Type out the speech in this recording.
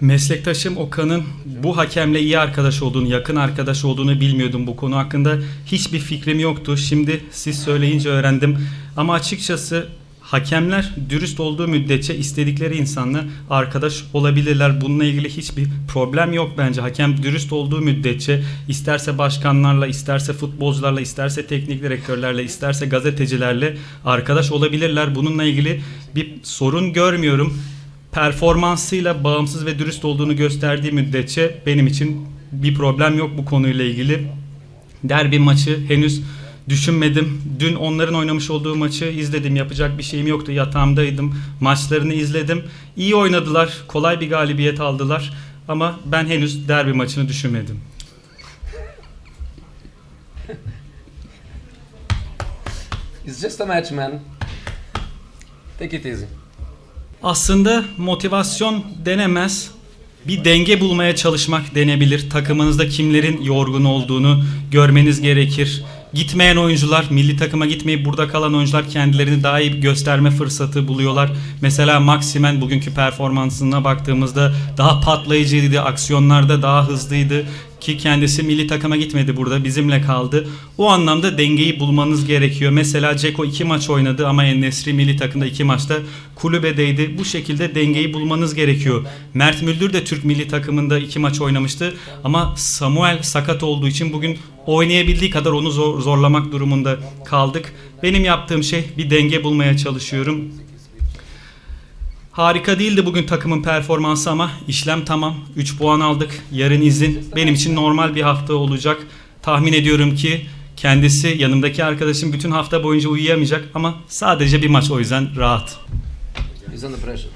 Meslektaşım Okan'ın bu hakemle iyi arkadaş olduğunu, yakın arkadaş olduğunu bilmiyordum. Bu konu hakkında hiçbir fikrim yoktu. Şimdi siz söyleyince öğrendim. Ama açıkçası hakemler dürüst olduğu müddetçe istedikleri insanla arkadaş olabilirler. Bununla ilgili hiçbir problem yok bence. Hakem dürüst olduğu müddetçe isterse başkanlarla, isterse futbolcularla, isterse teknik direktörlerle, isterse gazetecilerle arkadaş olabilirler. Bununla ilgili bir sorun görmüyorum performansıyla bağımsız ve dürüst olduğunu gösterdiği müddetçe benim için bir problem yok bu konuyla ilgili. Derbi maçı henüz düşünmedim. Dün onların oynamış olduğu maçı izledim. Yapacak bir şeyim yoktu. Yatağımdaydım. Maçlarını izledim. İyi oynadılar. Kolay bir galibiyet aldılar. Ama ben henüz derbi maçını düşünmedim. It's just a match, man. Take it easy. Aslında motivasyon denemez. Bir denge bulmaya çalışmak denebilir. Takımınızda kimlerin yorgun olduğunu görmeniz gerekir. Gitmeyen oyuncular, milli takıma gitmeyip burada kalan oyuncular kendilerini daha iyi gösterme fırsatı buluyorlar. Mesela Maximen bugünkü performansına baktığımızda daha patlayıcıydı, aksiyonlarda daha hızlıydı ki kendisi milli takıma gitmedi burada bizimle kaldı. O anlamda dengeyi bulmanız gerekiyor. Mesela Ceko iki maç oynadı ama Enesri milli takımda iki maçta kulübedeydi. Bu şekilde dengeyi bulmanız gerekiyor. Mert Müldür de Türk milli takımında iki maç oynamıştı ama Samuel sakat olduğu için bugün oynayabildiği kadar onu zor- zorlamak durumunda kaldık. Benim yaptığım şey bir denge bulmaya çalışıyorum. Harika değildi bugün takımın performansı ama işlem tamam. 3 puan aldık. Yarın izin. Benim için normal bir hafta olacak. Tahmin ediyorum ki kendisi yanımdaki arkadaşım bütün hafta boyunca uyuyamayacak ama sadece bir maç o yüzden rahat. He's under pressure.